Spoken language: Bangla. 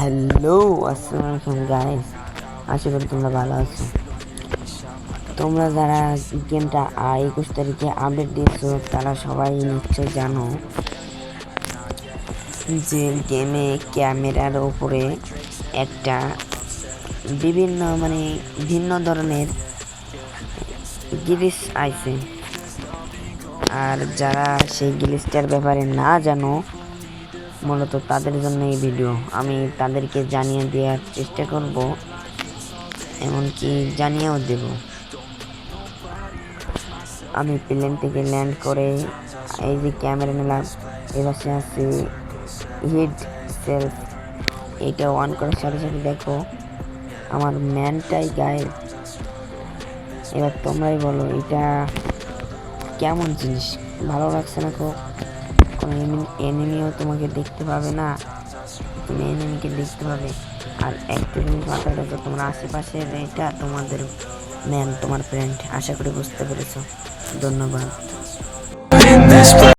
হ্যালো আসসালামু আলাইকুম গাইস আশা করি তোমরা ভালো আছো। তোমরা যারা গেমটা একুশ তারিখে আপডেট দিয়েছ, তারা সবাই নিশ্চয় জানো যে গেমে ক্যামেরার ওপরে একটা বিভিন্ন মানে ভিন্ন ধরনের গিরিস আইছে। আর যারা সেই গিলিসটার ব্যাপারে না জানো মূলত তাদের জন্য এই ভিডিও আমি তাদেরকে জানিয়ে দেওয়ার চেষ্টা করব, এমনকি জানিয়েও দেব। আমি প্লেন থেকে ল্যান্ড করে এই যে ক্যামেরা নিলাম এবার সে আছে হিট সেলফ এটা অন করার সাথে সাথে দেখো, আমার ম্যানটাই গায়ে এবার তোমরাই বলো, এটা কেমন জিনিস? ভালো লাগছে না খুব? কোনো এনিমিও তোমাকে দেখতে পাবে না। তুমি এনিমিকে দেখতে পাবে। আর একটা জিনিস মাথায় রেখো, তোমার আশেপাশে এটা তোমাদের ম্যান তোমার ফ্রেন্ড আশা করি বুঝতে পেরেছ। ধন্যবাদ।